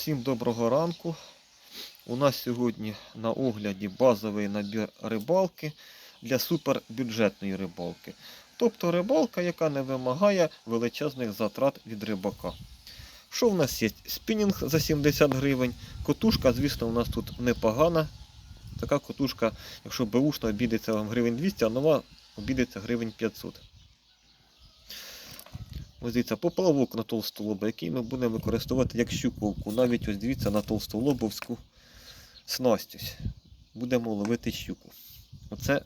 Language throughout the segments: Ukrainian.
Всім доброго ранку. У нас сьогодні на огляді базовий набір рибалки для супербюджетної рибалки. Тобто рибалка, яка не вимагає величезних затрат від рибака. Що в нас є? Спінінг за 70 гривень. Котушка, звісно, у нас тут непогана. Така котушка, якщо беушна, обійдеться вам гривень 200, а нова обійдеться гривень 500. Ось дивіться, поплавок на толстолоба, який ми будемо використовувати як щуковку. Навіть ось дивіться на толстолобовську снасть. ось. Будемо ловити щуку. Оце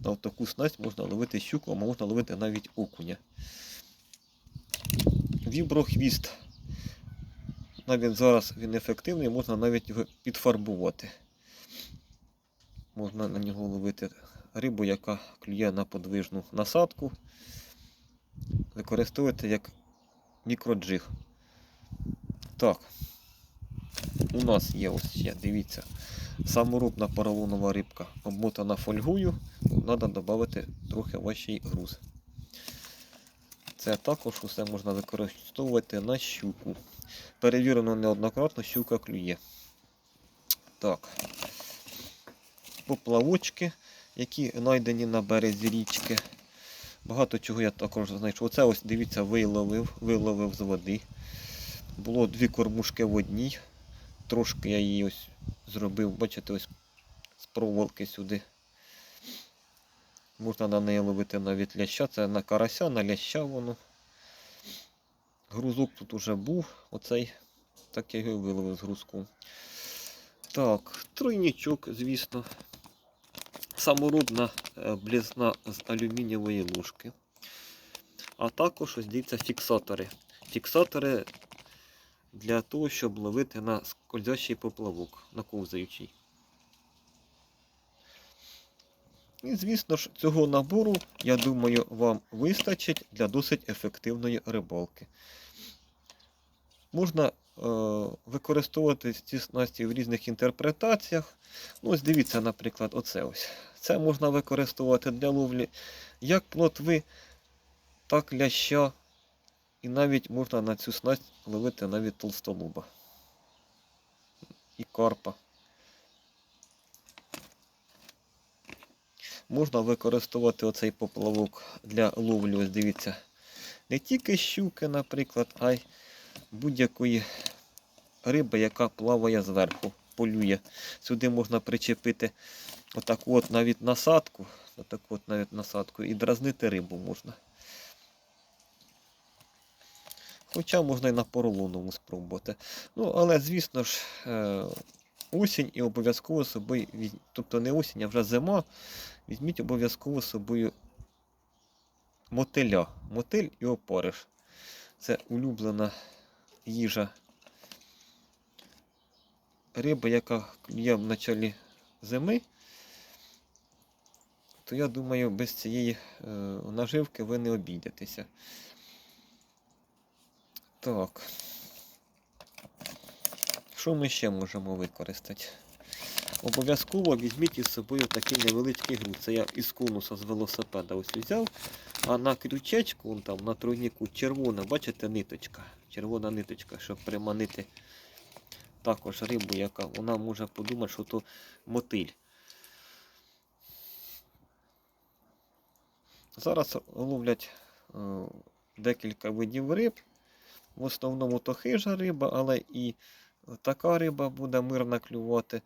на таку снасть можна ловити щуку, а можна ловити навіть окуня. Віброхвіст. Навіть зараз він ефективний, можна навіть його підфарбувати. Можна на нього ловити рибу, яка клює на подвижну насадку використовувати як мікроджиг. Так. У нас є ось ще, дивіться, саморубна поролонова рибка обмотана фольгою. Треба додати трохи важчий груз. Це також усе можна використовувати на щуку. Перевірено неоднократно, щука клює. Так. Поплавочки, які знайдені на березі річки. Багато чого я також знайшов. Оце ось, дивіться, виловив, виловив з води. Було дві кормушки в одній. Трошки я її ось зробив, бачите, ось з проволоки сюди. Можна на неї ловити навіть ляща. Це на карася, на ляща воно. Грузок тут уже був, оцей, так я його виловив з грузку. Так, тройничок, звісно саморубна е, блізна з алюмінієвої ложки. А також ось дивіться фіксатори. Фіксатори для того, щоб ловити на скользящий поплавок, на ковзаючий. І, звісно ж, цього набору, я думаю, вам вистачить для досить ефективної рибалки. Можна е, використовувати ці снасті в різних інтерпретаціях. Ну, ось дивіться, наприклад, оце ось. Це можна використовувати для ловлі як плотви, так ляща. І навіть можна на цю снасть ловити навіть толстолуба. І карпа. Можна використовувати оцей поплавок для ловлі, ось дивіться. Не тільки щуки, наприклад, а й будь-якої риби, яка плаває зверху, полює. Сюди можна причепити отаку от навіть насадку, отаку от навіть насадку і дразнити рибу можна. Хоча можна і на поролонову спробувати. Ну, але, звісно ж, е, осінь і обов'язково собою, тобто не осінь, а вже зима, візьміть обов'язково собою мотиля. Мотиль і опариш. Це улюблена їжа риба, яка клює в началі зими, то я думаю, без цієї е, наживки ви не обійдетеся. Так. Що ми ще можемо використати? Обов'язково візьміть із собою такий невеличкий груз. Це я із конуса з велосипеда ось взяв. А на крючечку, там, на тройнику червона, бачите, ниточка. Червона ниточка, щоб приманити також рибу, яка вона може подумати, що то мотиль. Зараз ловлять е, декілька видів риб. В основному то хижа риба, але і така риба буде мирно клювати.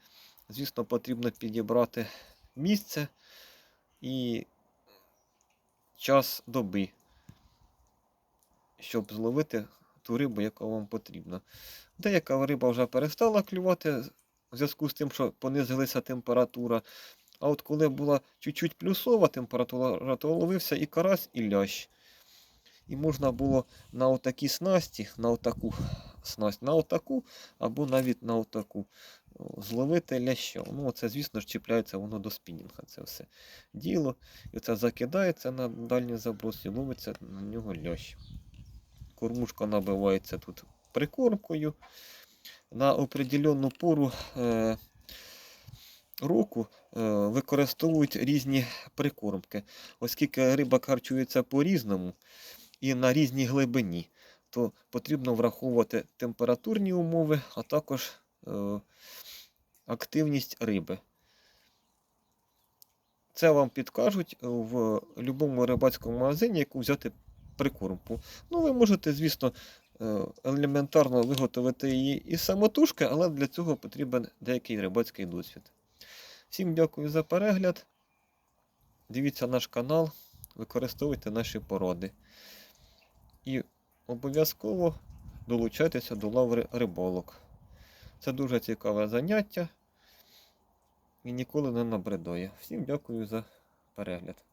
Звісно, потрібно підібрати місце і час доби, щоб зловити ту рибу, яка вам потрібна. Деяка риба вже перестала клювати в зв'язку з тим, що понизилася температура. А от коли була чуть-чуть плюсова температура, то ловився і карась, і лящ. І можна було на отакі снасті, на отаку снасть, на отаку, або навіть на отаку зловити ляща. Ну, це, звісно чіпляється воно до спінінга. Це все діло. І це закидається на дальній заброс і ловиться на нього лящ. Кормушка набивається тут прикормкою. На определенну пору е, року е, використовують різні прикормки, оскільки риба харчується по-різному і на різній глибині. то потрібно враховувати температурні умови, а також е, активність риби. Це вам підкажуть в будь-якому рибацькому магазині, яку взяти прикормку. Ну, ви можете, звісно, е, елементарно виготовити її із самотужки, але для цього потрібен деякий рибацький досвід. Всім дякую за перегляд. Дивіться наш канал, використовуйте наші породи. І обов'язково долучайтеся до лаври риболок. Це дуже цікаве заняття і ніколи не набридає. Всім дякую за перегляд.